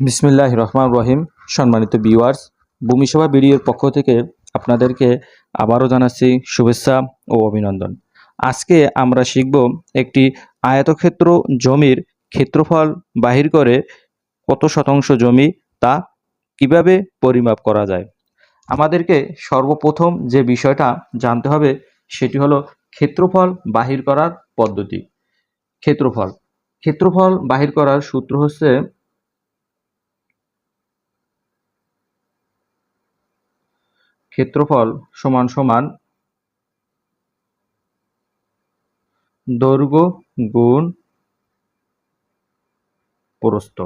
বিসমিল্লাহ রহমান রহিম। সম্মানিত ভিউয়ার্স ভূমিসভা বিডিওর পক্ষ থেকে আপনাদেরকে আবারও জানাচ্ছি শুভেচ্ছা ও অভিনন্দন। আজকে আমরা শিখব একটি আয়তক্ষেত্র জমির ক্ষেত্রফল বাহির করে কত শতাংশ জমি তা কীভাবে পরিমাপ করা যায়। আমাদেরকে সর্বপ্রথম যে বিষয়টা জানতে হবে সেটি হলো ক্ষেত্রফল বাহির করার পদ্ধতি। ক্ষেত্রফল। ক্ষেত্রফল বাহির করার সূত্র হচ্ছে ক্ষেত্রফল সমান সমান দৈর্ঘ্য গুণ প্রস্থ।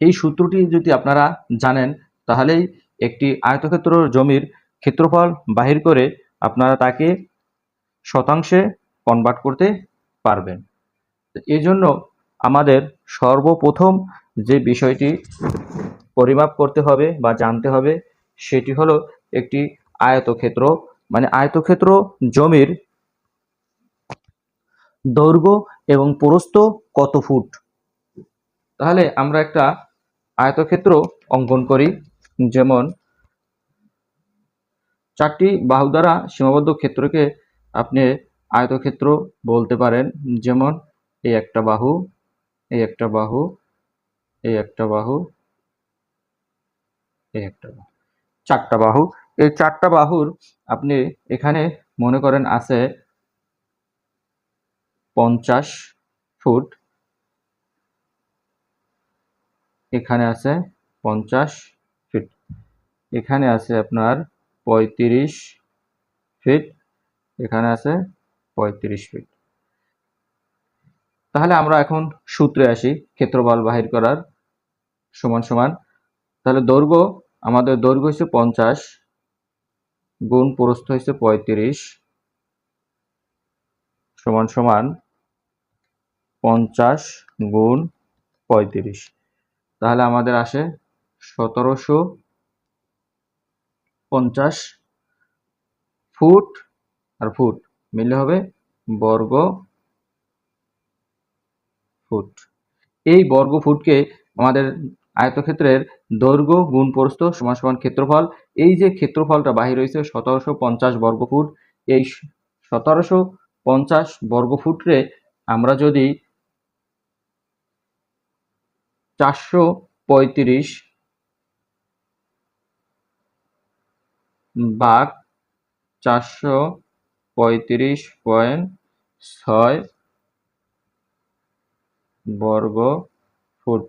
এই সূত্রটি যদি আপনারা জানেন, তাহলেই একটি আয়তক্ষেত্র জমির ক্ষেত্রফল বাহির করে আপনারা তাকে শতাংশে কনভার্ট করতে পারবেন। এই জন্য আমাদের সর্বপ্রথম যে বিষয়টি পরিমাপ করতে হবে বা জানতে হবে, সেটি হলো একটি আয়তক্ষেত্র মানে আয়তক্ষেত্র জমির দৈর্ঘ্য এবং প্রস্থ কত ফুট? তাহলে আমরা একটা আয়তক্ষেত্র অঙ্কন করি, যেমন চারটি বাহু দ্বারা সীমাবদ্ধ ক্ষেত্রকে আপনি আয়তক্ষেত্র বলতে পারেন, যেমন এই একটা বাহু এই একটা বাহু এই একটা বাহু এই একটা বাহু, চারটা বাহু। এই চারটা বাহুর আপনি এখানে মনে করেন আছে পঞ্চাশ ফুট। এখানে আছে পঞ্চাশ ফিট। এখানে আছে আপনার পঁয়ত্রিশ ফিট। এখানে আছে পঁয়ত্রিশ ফিট। তাহলে আমরা এখন সূত্রে আসি, ক্ষেত্রফল বাহির করার সমান সমান। তাহলে দৈর্ঘ্য, আমাদের দৈর্ঘ্য হচ্ছে পঞ্চাশ। গুণ প্রস্থ হচ্ছে পঁয়ত্রিশ সমান সমান পঞ্চাশ গুণ পঁয়ত্রিশ। তাহলে আমাদের আসে সতেরোশো পঞ্চাশ ফুট, আর ফুট মিলে হবে বর্গ ফুট। এই বর্গ ফুটকে আমাদের আয়তক্ষেত্রের দৈর্ঘ্য গুণ প্রস্থ সমান সমান ক্ষেত্রফল। এই যে ক্ষেত্রফলটা বাহির হয়েছে সতেরোশো পঞ্চাশ বর্গ ফুট, এই সতেরোশো পঞ্চাশ বর্গ ফুটরে আমরা যদি চারশো পঁয়ত্রিশ ভাগ চারশো পঁয়ত্রিশ পয়েন্ট ছয় বর্গ ফুট